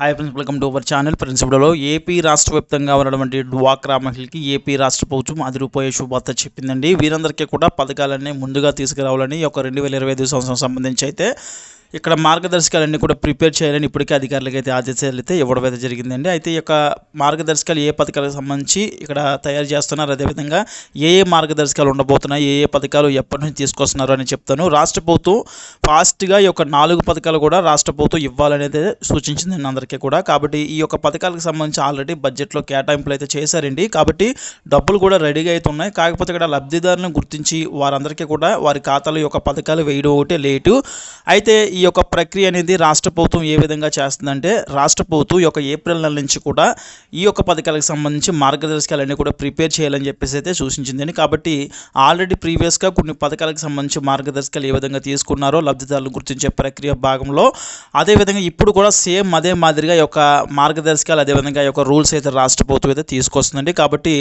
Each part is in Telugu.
Hi friends welcome to our channel friends ఇప్పుడులో AP రాష్ట్ర వ్యాప్తంగా ఉన్నటువంటి డ్వాక్రా మహిళకి ఏపీ రాష్ట్ర ప్రభుత్వం అదిరిపోయే శుభార్త చెప్పిందండి. వీరందరికీ కూడా పథకాలన్నీ ముందుగా తీసుకురావాలని ఒక రెండు వేల ఇరవై ఐదు సంవత్సరం సంబంధించి అయితే ఇక్కడ మార్గదర్శకాలన్నీ కూడా ప్రిపేర్ చేయాలని ఇప్పటికే అధికారులకు అయితే ఆదేశాలు అయితే ఇవ్వడం అయితే జరిగిందండి. అయితే ఈ యొక్క మార్గదర్శకాలు ఏ పథకాలకు సంబంధించి ఇక్కడ తయారు చేస్తున్నారు? అదేవిధంగా ఏ ఏ మార్గదర్శకాలు ఉండబోతున్నాయి? ఏ ఏ పథకాలు ఎప్పటి నుంచి తీసుకొస్తున్నారు అని చెప్తాను. రాష్ట్ర ప్రభుత్వం ఫాస్ట్గా ఈ యొక్క నాలుగు పథకాలు కూడా రాష్ట్ర ప్రభుత్వం ఇవ్వాలనేది సూచించింది అందరికీ. కూడా. కాబట్టి ఈ యొక్క పథకాలకు సంబంధించి ఆల్రెడీ బడ్జెట్లో కేటాయింపులు అయితే చేశారండి. కాబట్టి డబ్బులు కూడా రెడీగా అయితే ఉన్నాయి. కాకపోతే ఇక్కడ లబ్ధిదారులను గుర్తించి వారందరికీ కూడా వారి ఖాతాలో ఈ యొక్క పథకాలు వేయడం ఒకటే లేటు. అయితే ఈ యొక్క ప్రక్రియ అనేది రాష్ట్ర ప్రభుత్వం ఏ విధంగా చేస్తుందంటే రాష్ట్ర ప్రభుత్వం యొక్క ఏప్రిల్ నెల నుంచి కూడా ఈ యొక్క పథకాలకు సంబంధించి మార్గదర్శకాలన్నీ కూడా ప్రిపేర్ చేయాలని చెప్పేసి అయితే సూచించిందండి. కాబట్టి ఆల్రెడీ ప్రీవియస్గా కొన్ని పథకాలకు సంబంధించి మార్గదర్శకాలు ఏ విధంగా తీసుకున్నారో లబ్ధిదారులు గుర్తించే ప్రక్రియ భాగంలో. అదేవిధంగా ఇప్పుడు కూడా సేమ్ అదే మాదిరిగా ఈ యొక్క మార్గదర్శకాలు అదేవిధంగా ఈ యొక్క రూల్స్ అయితే రాష్ట్ర ప్రభుత్వం అయితే తీసుకొస్తుందండి. కాబట్టి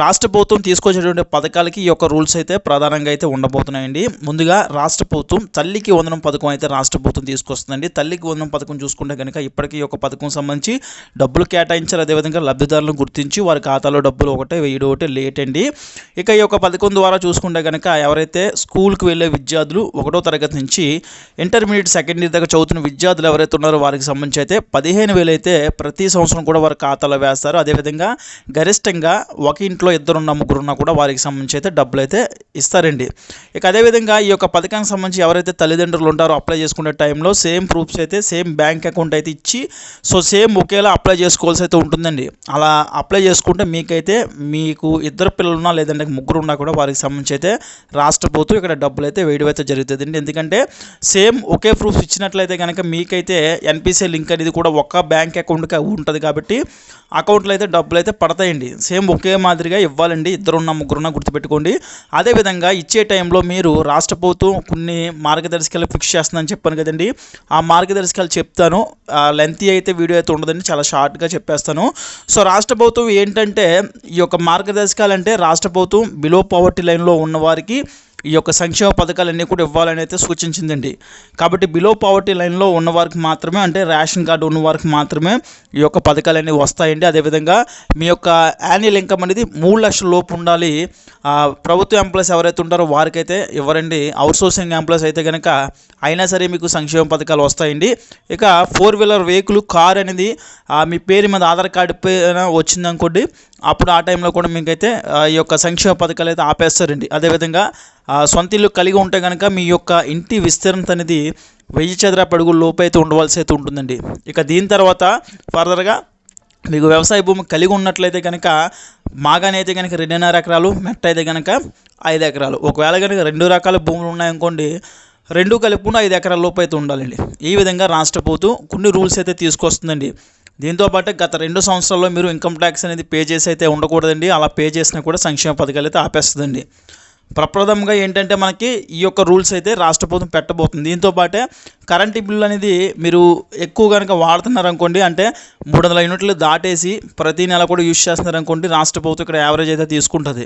రాష్ట్ర ప్రభుత్వం తీసుకొచ్చేటువంటి పథకాలకి ఈ యొక్క రూల్స్ అయితే ప్రధానంగా అయితే ఉండబోతున్నాయండి. ముందుగా రాష్ట్ర ప్రభుత్వం తల్లికి వందనం పథకం అయితే రాష్ట్ర ప్రభుత్వం తీసుకొస్తుందండి. తల్లికి వందనం పథకం చూసుకుంటే కనుక ఇప్పటికీ ఈ యొక్క పథకం సంబంధించి డబ్బులు కేటాయించారు అదేవిధంగా లబ్ధిదారులను గుర్తించి వారి ఖాతాలో డబ్బులు ఒకటే వేయడం ఒకటే లేట్ అండి. ఇక ఈ యొక్క పథకం ద్వారా చూసుకుంటే కనుక ఎవరైతే స్కూల్కి వెళ్ళే విద్యార్థులు ఒకటో తరగతి నుంచి ఇంటర్మీడియట్ సెకండ్ ఇయర్ దాకా చదువుతున్న విద్యార్థులు ఎవరైతే ఉన్నారో వారికి సంబంధించి అయితే పదిహేను వేలు అయితే ప్రతి సంవత్సరం కూడా వారి ఖాతాలో వేస్తారు. అదేవిధంగా గరిష్టంగా ఒక ఇంట్లో ఇద్దరున్న ముగ్గురున్నా కూడా వారికి సంబంధించి అయితే డబ్బులు అయితే ఇస్తారండి. ఇక అదేవిధంగా ఈ యొక్క పథకానికి సంబంధించి ఎవరైతే తల్లిదండ్రులు ఉంటారో అప్లై చేసుకునే టైంలో సేమ్ ప్రూఫ్స్ అయితే సేమ్ బ్యాంక్ అకౌంట్ అయితే ఇచ్చి సో సేమ్ ఒకేలా అప్లై చేసుకోవాల్సి అయితే ఉంటుందండి. అలా అప్లై చేసుకుంటే మీకైతే మీకు ఇద్దరు పిల్లలున్నా లేదంటే ముగ్గురు ఉన్నా కూడా వారికి సంబంధించి అయితే రాష్ట్ర ప్రభుత్వం ఇక్కడ డబ్బులు అయితే వేయడం అయితే జరుగుతుందండి. ఎందుకంటే సేమ్ ఒకే ప్రూఫ్స్ ఇచ్చినట్లయితే కనుక మీకైతే ఎన్పిసిఐ లింక్ అనేది కూడా కూడా ఒక్క బ్యాంక్ అకౌంట్కి ఉంటుంది కాబట్టి అకౌంట్లో అయితే డబ్బులు అయితే పడతాయండి. సేమ్ ఒకే మాదిరిగా ఇవ్వాలండి. ఇద్దరున్న ముగ్గురున్న గుర్తుపెట్టుకోండి. అదేవిధంగా ఇచ్చే టైంలో మీరు రాష్ట్ర ప్రభుత్వం కొన్ని మార్గదర్శకాలు ఫిక్స్ చేస్తుందని చెప్పాను కదండి. ఆ మార్గదర్శకాలు చెప్తాను. లెంతీ అయితే వీడియో అయితే ఉండదండి. చాలా షార్ట్గా చెప్పేస్తాను. సో రాష్ట్ర ప్రభుత్వం ఏంటంటే ఈ యొక్క మార్గదర్శకాలు అంటే రాష్ట్ర ప్రభుత్వం బిలో పవర్టీ లైన్లో ఉన్న వారికి ఈ యొక్క సంక్షేమ పథకాలన్నీ కూడా ఇవ్వాలని అయితే సూచించిందండి. కాబట్టి బిలో పావర్టీ లైన్లో ఉన్నవారికి మాత్రమే అంటే రేషన్ కార్డు ఉన్నవారికి మాత్రమే ఈ యొక్క పథకాలన్నీ వస్తాయండి. అదేవిధంగా మీ యొక్క యాన్యువల్ ఇన్కమ్ అనేది మూడు లక్షల లోపు ఉండాలి. ప్రభుత్వ ఎంప్లాయీస్ ఎవరైతే ఉంటారో వారికైతే ఇవ్వరండి. అవుట్సోర్సింగ్ ఎంప్లాయీస్ అయితే కనుక అయినా సరే మీకు సంక్షేమ పథకాలు వస్తాయండి. ఇక ఫోర్ వీలర్ వెహికల్ కార్ అనేది మీ పేరు మీద ఆధార్ కార్డు పైన వచ్చిందనుకోండి అప్పుడు ఆ టైంలో కూడా మీకైతే ఈ యొక్క సంక్షేమ పథకాలు అయితే ఆపేస్తారండి. అదేవిధంగా సొంత ఇల్లు కలిగి ఉంటే కనుక మీ యొక్క ఇంటి విస్తీర్ణత అనేది వెయ్యి చదరపు అడుగుల లోపైతే అయితే ఉండవలసి అయితే ఉంటుందండి. ఇక దీని తర్వాత ఫర్దర్గా మీకు వ్యవసాయ భూమి కలిగి ఉన్నట్లయితే కనుక మాగానే అయితే కనుక రెండున్నర ఎకరాలు మెట్ట అయితే కనుక ఐదు ఎకరాలు. ఒకవేళ కనుక రెండు రకాల భూములు ఉన్నాయనుకోండి రెండు కలుపుకుని ఐదు ఎకరాల లోపు అయితే ఉండాలండి. ఈ విధంగా రాష్ట్ర ప్రభుత్వం కొన్ని రూల్స్ అయితే తీసుకొస్తుందండి. దీంతో పాటు గత రెండు సంవత్సరాల్లో మీరు ఇన్కమ్ ట్యాక్స్ అనేది పే చేసి అయితే ఉండకూడదండి. అలా పే చేసినా కూడా సంక్షేమ పథకాలు అయితే ఆపేస్తుందండి. ప్రప్రథమంగా ఏంటంటే మనకి ఈ యొక్క రూల్స్ అయితే రాష్ట్ర ప్రభుత్వం పెట్టబోతుంది. దీంతో పాటే కరెంటు బిల్లు అనేది మీరు ఎక్కువ కనుక వాడుతున్నారు అనుకోండి అంటే మూడు వందల యూనిట్లు దాటేసి ప్రతి నెల కూడా యూజ్ చేస్తున్నారనుకోండి రాష్ట్ర ప్రభుత్వం ఇక్కడ యావరేజ్ అయితే తీసుకుంటుంది.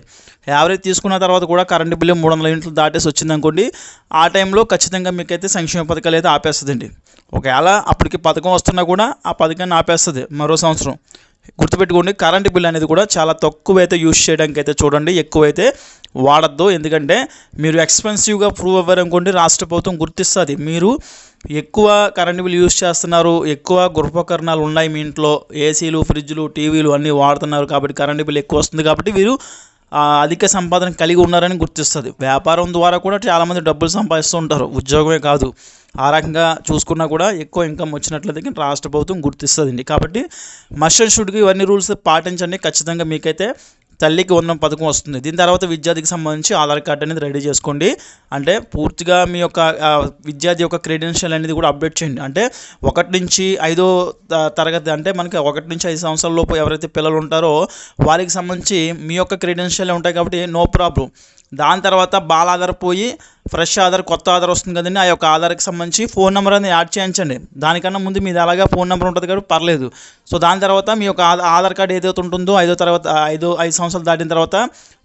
యావరేజ్ తీసుకున్న తర్వాత కూడా కరెంటు బిల్లు మూడు వందల యూనిట్లు దాటేసి వచ్చిందనుకోండి ఆ టైంలో ఖచ్చితంగా మీకైతే సంక్షేమ పథకాలు అయితే ఆపేస్తుందండి. ఒకవేళ అప్పటికి పథకం వస్తున్నా కూడా ఆ పథకాన్ని ఆపేస్తుంది మరో సంవత్సరం. గుర్తుపెట్టుకోండి కరెంటు బిల్ అనేది కూడా చాలా తక్కువ అయితే యూజ్ చేయడానికి అయితే చూడండి ఎక్కువైతే వాడద్దు. ఎందుకంటే మీరు ఎక్స్పెన్సివ్గా ప్రూవ్ అవ్వారనుకోండి రాష్ట్ర ప్రభుత్వం గుర్తిస్తుంది. మీరు ఎక్కువ కరెంట్ బిల్ యూస్ చేస్తున్నారు ఎక్కువ గృహోపకరణాలు ఉన్నాయి మీ ఇంట్లో. ఏసీలు ఫ్రిడ్జ్లు టీవీలు అన్నీ వాడుతున్నారు కాబట్టి కరెంట్ బిల్ ఎక్కువ వస్తుంది కాబట్టి మీరు అధిక సంపాదన కలిగి ఉన్నారని గుర్తిస్తుంది. వ్యాపారం ద్వారా కూడా చాలామంది డబ్బులు సంపాదిస్తూ ఉంటారు. ఉద్యోగమే కాదు. ఆ రకంగా చూసుకున్నా కూడా ఎక్కువ ఇన్కమ్ వచ్చినట్లయితే రాష్ట్ర ప్రభుత్వం గుర్తిస్తుందండి కాబట్టి మస్ట్ షుడ్కి ఇవన్నీ రూల్స్ పాటించండి. ఖచ్చితంగా మీకైతే తల్లికి వందనం పథకం వస్తుంది. దీని తర్వాత విద్యార్థికి సంబంధించి ఆధార్ కార్డు అనేది రెడీ చేసుకోండి. అంటే పూర్తిగా మీ యొక్క విద్యార్థి యొక్క క్రెడెన్షియల్ అనేది కూడా అప్డేట్ చేయండి. అంటే ఒకటి నుంచి ఐదో త- తరగతి అంటే మనకి ఒకటి నుంచి ఐదు సంవత్సరాల లోపు ఎవరైతే పిల్లలు ఉంటారో వారికి సంబంధించి మీ యొక్క క్రెడెన్షియల్ ఉంటాయి కాబట్టి నో ప్రాబ్లం. దాని తర్వాత బాల ఆధార్ పోయి ఫ్రెష్ ఆధార్ కొత్త ఆధార్ వస్తుంది కదండి ఆ యొక్క ఆధార్కి సంబంధించి ఫోన్ నెంబర్ అనేది యాడ్ చేయించండి. దానికన్నా ముందు మీది అలాగే ఫోన్ నెంబర్ ఉంటుంది కాబట్టి పర్లేదు. సో దాని తర్వాత మీ యొక్క ఆధార్ కార్డు ఏదైతే ఉంటుందో ఐదో తర్వాత ఐదో ఐదు సంవత్సరాలు దాటిన తర్వాత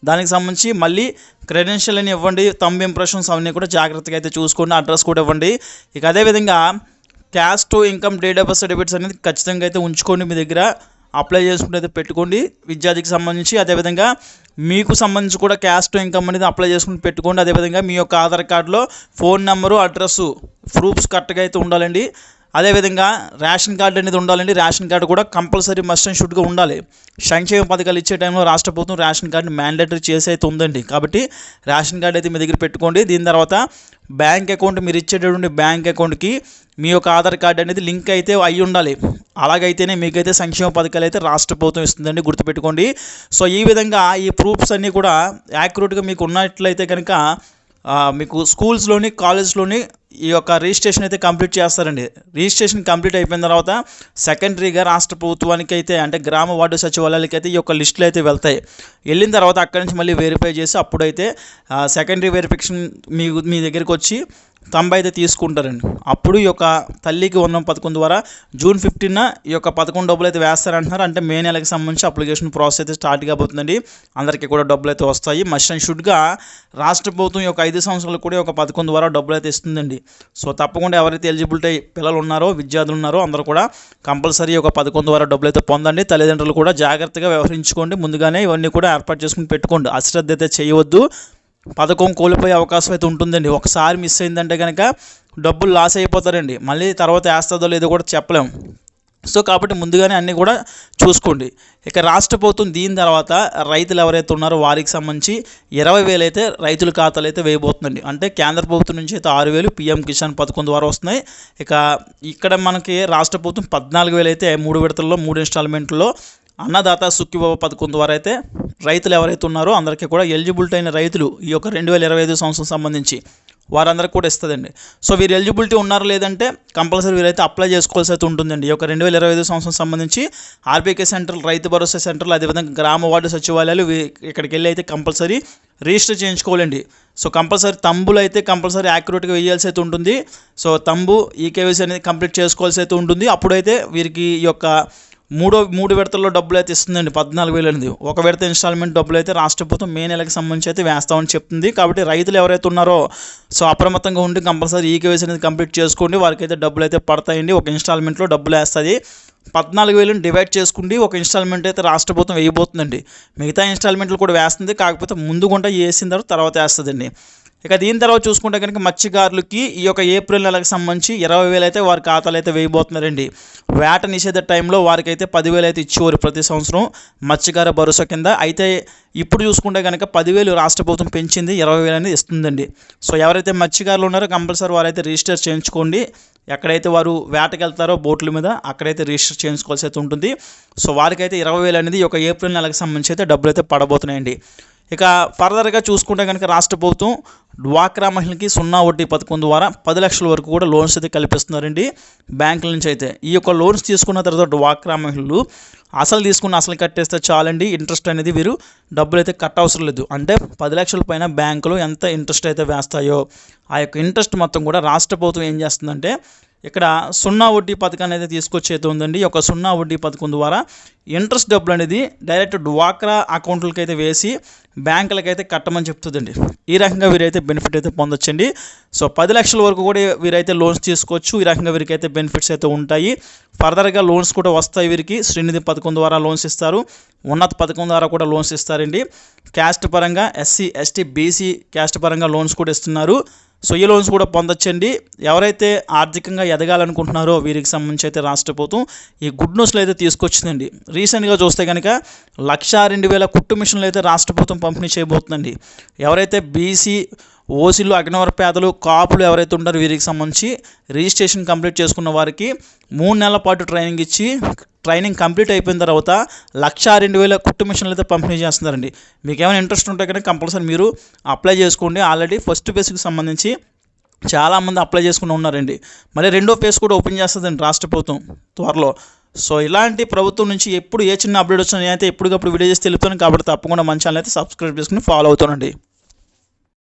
దానికి సంబంధించి మళ్ళీ క్రెడెన్షియల్ అని ఇవ్వండి తమ్ ఇంప్రెషన్స్ అవన్నీ కూడా జాగ్రత్తగా అయితే చూసుకోండి అడ్రస్ కూడా ఇవ్వండి. ఇక అదేవిధంగా caste income date of birth certificates అనేది ఖచ్చితంగా అయితే ఉంచుకోండి మీ దగ్గర. అప్లై చేసుకుంటే అయితే పెట్టుకోండి. విద్యార్థికి సంబంధించి అదేవిధంగా మీకు సంబంధించి కూడా క్యాస్ట్ ఇన్కమ్ అనేది అప్లై చేసుకుని పెట్టుకోండి. అదేవిధంగా మీ యొక్క ఆధార్ కార్డులో ఫోన్ నెంబరు అడ్రస్సు ప్రూఫ్స్ కరెక్ట్గా అయితే ఉండాలండి. అదేవిధంగా రేషన్ కార్డు అనేది ఉండాలండి. రేషన్ కార్డు కూడా కంపల్సరీ మస్ట్ అండ్ షుడ్గా ఉండాలి. సంక్షేమ పథకాలు ఇచ్చే టైంలో రాష్ట్ర ప్రభుత్వం రేషన్ కార్డు మ్యాండేటరీ చేసి అయితే ఉందండి. కాబట్టి రేషన్ కార్డు అయితే మీ దగ్గర పెట్టుకోండి. దీని తర్వాత బ్యాంక్ అకౌంట్ మీరు ఇచ్చేటటువంటి బ్యాంక్ అకౌంట్కి మీ యొక్క ఆధార్ కార్డు అనేది లింక్ అయితే అయి ఉండాలి. అలాగైతేనే మీకైతే సంక్షేమ పథకాలు అయితే రాష్ట్ర ప్రభుత్వం ఇస్తుందండి. గుర్తుపెట్టుకోండి. సో ఈ విధంగా ఈ ప్రూఫ్స్ అన్నీ కూడా యాక్యురేట్గా మీకు ఉన్నట్లయితే కనుక మీకు స్కూల్స్లోని కాలేజ్లోని ఈ యొక్క రిజిస్ట్రేషన్ అయితే కంప్లీట్ చేస్తారండి. రిజిస్ట్రేషన్ కంప్లీట్ అయిపోయిన తర్వాత సెకండరీగా రాష్ట్ర ప్రభుత్వానికి అయితే అంటే గ్రామ వార్డు సచివాలయాలకి అయితే ఈ యొక్క లిస్టులు అయితే వెళ్తాయి. వెళ్ళిన తర్వాత అక్కడి నుంచి మళ్ళీ వెరిఫై చేసి అప్పుడైతే సెకండరీ వెరిఫికేషన్ మీ మీ దగ్గరికి వచ్చి తంబ అయితే తీసుకుంటారండి. అప్పుడు ఈ యొక్క తల్లికి ఉన్న పథకం ద్వారా జూన్ ఫిఫ్టీన్ ఈ యొక్క పథకం డబ్బులు అయితే వేస్తారంటున్నారు. అంటే మే నెలకి సంబంధించి అప్లికేషన్ ప్రాసెస్ అయితే స్టార్ట్ కాబోతుందండి. అందరికీ కూడా డబ్బులు అయితే వస్తాయి. మస్ట్ అండ్ షుడ్గా రాష్ట్ర ప్రభుత్వం యొక్క ఐదు సంవత్సరాలు కూడా ఒక పథకం ద్వారా డబ్బులు అయితే ఇస్తుందండి. సో తప్పకుండా ఎవరైతే ఎలిజిబిలిటీ పిల్లలు ఉన్నారో విద్యార్థులు ఉన్నారో అందరూ కూడా కంపల్సరీ ఒక పథకం ద్వారా డబ్బులు అయితే పొందండి. తల్లిదండ్రులు కూడా జాగ్రత్తగా వ్యవహరించుకోండి. ముందుగానే ఇవన్నీ కూడా ఏర్పాటు చేసుకుని పెట్టుకోండి. అశ్రద్ధ అయితే చేయవద్దు. పథకం కోల్పోయే అవకాశం అయితే ఉంటుందండి. ఒకసారి మిస్ అయిందంటే కనుక డబ్బులు లాస్ అయిపోతారండి. మళ్ళీ తర్వాత వేస్తుందో లేదో కూడా చెప్పలేం. సో కాబట్టి ముందుగానే అన్నీ కూడా చూసుకోండి. ఇక రాష్ట్ర ప్రభుత్వం దీని తర్వాత రైతులు ఎవరైతే ఉన్నారో వారికి సంబంధించి ఇరవై వేలు అయితే రైతుల ఖాతాలు అయితే వేయబోతుందండి. అంటే కేంద్ర ప్రభుత్వం నుంచి అయితే ఆరు వేలు పీఎం కిసాన్ పథకం ద్వారా వస్తున్నాయి. ఇక ఇక్కడ మనకి రాష్ట్ర ప్రభుత్వం పద్నాలుగు వేలు అయితే మూడు విడతల్లో మూడు ఇన్స్టాల్మెంట్లో అన్నదాత సుఖీబాబు పథకం ద్వారా అయితే రైతులు ఎవరైతే ఉన్నారో అందరికీ కూడా ఎలిజిబిలిటీ అయిన రైతులు ఈ యొక్క రెండు వేల ఇరవై ఐదు సంవత్సరం సంబంధించి వారందరికీ కూడా ఇస్తుందండి. సో వీరు ఎలిజిబిలిటీ ఉన్నారో లేదంటే కంపల్సరీ వీరైతే అప్లై చేసుకోవాల్సి అయితే ఉంటుందండి. ఈ యొక్క రెండు వేల ఇరవై ఐదు సంవత్సరం సంబంధించి ఆర్బీకే సెంటర్ రైతు భరోసా సెంటర్లు అదేవిధంగా గ్రామ వార్డు సచివాలయాలు వీ- ఇక్కడికి వెళ్ళి అయితే కంపల్సరీ రిజిస్టర్ చేయించుకోవాలండి. సో కంపల్సరీ తంబులు అయితే కంపల్సరీ యాక్యురేట్గా వేయాల్సి అయితే ఉంటుంది. సో తంబు ఈ కేవైసీ అనేది కంప్లీట్ చేసుకోవాల్సి అయితే ఉంటుంది. అప్పుడైతే వీరికి ఈ యొక్క మూడో మూడు విడతల్లో డబ్బులు అయితే ఇస్తుందండి పద్నాలుగు వేలు అనేది ఒక విడత ఇన్స్టాల్మెంట్ డబ్బులు అయితే రాష్ట్ర ప్రభుత్వం మే నెలకు సంబంధించి అయితే వేస్తామని చెప్తుంది. కాబట్టి రైతులు ఎవరైతే ఉన్నారో సో అప్రమత్తంగా ఉండి కంపల్సరీ ఈకేవైసీ అనేది కంప్లీట్ చేసుకోండి. వారికి అయితే డబ్బులు అయితే పడతాయండి ఒక ఇన్స్టాల్మెంట్లో డబ్బులు వేస్తుంది. పద్నాలుగు వేలను డివైడ్ చేసుకుండి ఒక ఇన్స్టాల్మెంట్ అయితే రాష్ట్ర ప్రభుత్వం వేయబోతుందండి. మిగతా ఇన్స్టాల్మెంట్లు కూడా వేస్తుంది కాకపోతే ముందుగుంట వేసిన తర్వాత తర్వాత వేస్తుందండి. ఇక దీని తర్వాత చూసుకుంటే కనుక మత్స్యకారులకి ఈ యొక్క ఏప్రిల్ నెలకు సంబంధించి ఇరవై వేలు అయితే వారి ఖాతాలు అయితే వేయబోతున్నారండి. వేట నిషేధ టైంలో వారికి అయితే పదివేలు అయితే ఇచ్చేవారు ప్రతి సంవత్సరం మత్స్యకార భరోసా కింద. అయితే ఇప్పుడు చూసుకుంటే కనుక పదివేలు రాష్ట్ర ప్రభుత్వం పెంచింది ఇరవై వేలు అనేది ఇస్తుందండి. సో ఎవరైతే మత్స్యకారులు ఉన్నారో కంపల్సరీ వారైతే రిజిస్టర్ చేయించుకోండి. ఎక్కడైతే వారు వేటకి వెళ్తారో బోట్ల మీద అక్కడైతే రిజిస్టర్ చేయించుకోవాల్సి అయితే ఉంటుంది. సో వారికైతే ఇరవై వేలు అనేది ఒక ఏప్రిల్ నెలకు సంబంధించి అయితే డబ్బులు అయితే పడబోతున్నాయండి. ఇక ఫర్దర్గా చూసుకుంటే కనుక రాష్ట్ర ప్రభుత్వం డ్వాక్రా మహిళకి సున్నా వడ్డీ పథకం ద్వారా పది లక్షల వరకు కూడా లోన్స్ అయితే కల్పిస్తున్నారండి. బ్యాంకుల నుంచి అయితే. ఈ యొక్క లోన్స్ తీసుకున్న తర్వాత డ్వాక్రా మహిళలు అసలు తీసుకున్న అసలు కట్టేస్తే చాలండి. ఇంట్రెస్ట్ అనేది వీరు డబ్బులు అయితే కట్ట అవసరం లేదు. అంటే పది లక్షల పైన బ్యాంకులు ఎంత ఇంట్రెస్ట్ అయితే వేస్తాయో ఆ యొక్క ఇంట్రెస్ట్ మొత్తం కూడా రాష్ట్ర ప్రభుత్వం ఏం చేస్తుందంటే ఇక్కడ సున్నా వడ్డీ పథకాన్ని అయితే తీసుకొచ్చి అయితే ఉందండి. ఒక సున్నా వడ్డీ పథకం ద్వారా ఇంట్రెస్ట్ డబ్బులు అనేది డైరెక్ట్ డ్వాక్రా అకౌంట్లకి అయితే వేసి బ్యాంకులకి అయితే కట్టమని చెప్తుందండి. ఈ రకంగా వీరైతే బెనిఫిట్ అయితే పొందొచ్చండి. సో పది లక్షల వరకు కూడా వీరైతే లోన్స్ తీసుకోవచ్చు. ఈ రకంగా వీరికి అయితే బెనిఫిట్స్ అయితే ఉంటాయి. ఫర్దర్గా లోన్స్ కూడా వస్తాయి వీరికి. శ్రీనిధి పథకం ద్వారా లోన్స్ ఇస్తారు. ఉన్నత పథకం ద్వారా కూడా లోన్స్ ఇస్తారండి. క్యాస్ట్ పరంగా ఎస్సీ ఎస్టీ బీసీ క్యాస్ట్ పరంగా లోన్స్ కూడా ఇస్తున్నారు. సో ఈ లోన్స్ కూడా పొందొచ్చండి. ఎవరైతే ఆర్థికంగా ఎదగాలనుకుంటున్నారో వీరికి సంబంధించి అయితే రాష్ట్ర ప్రభుత్వం ఈ గుడ్ న్యూస్లో అయితే తీసుకొచ్చిందండి. రీసెంట్గా చూస్తే కనుక లక్ష రెండు వేల కుట్టు మిషన్లు అయితే రాష్ట్ర ప్రభుత్వం పంపిణీ చేయబోతుందండి. ఎవరైతే బీసీ ఓసీలు అగ్నవర పేదలు కాపులు ఎవరైతే ఉంటారో వీరికి సంబంధించి రిజిస్ట్రేషన్ కంప్లీట్ చేసుకున్న వారికి మూడు నెలల పాటు ట్రైనింగ్ ఇచ్చి ట్రైనింగ్ కంప్లీట్ అయిపోయిన తర్వాత లక్ష రెండు వేల కుట్టు మిషన్లు అయితే పంపిణీ చేస్తున్నారండి. మీకు ఏమైనా ఇంట్రెస్ట్ ఉంటే కనుక కంపల్సరీ మీరు అప్లై చేసుకోండి. ఆల్రెడీ ఫస్ట్ ఫేజ్కి సంబంధించి చాలామంది అప్లై చేసుకుని ఉన్నారండి. మళ్ళీ రెండో ఫేజ్ కూడా ఓపెన్ చేస్తుందండి రాష్ట్ర ప్రభుత్వం త్వరలో. సో ఇలాంటి ప్రభుత్వం నుంచి ఎప్పుడు ఏ చిన్న అప్డేట్ వచ్చినా అయితే ఎప్పటికప్పుడు వీడియో చేసి తెలుపుతాను. కాబట్టి తప్పకుండా మన ఛానల్ అయితే సబ్స్క్రైబ్ చేసుకుని ఫాలో అవుతానండి.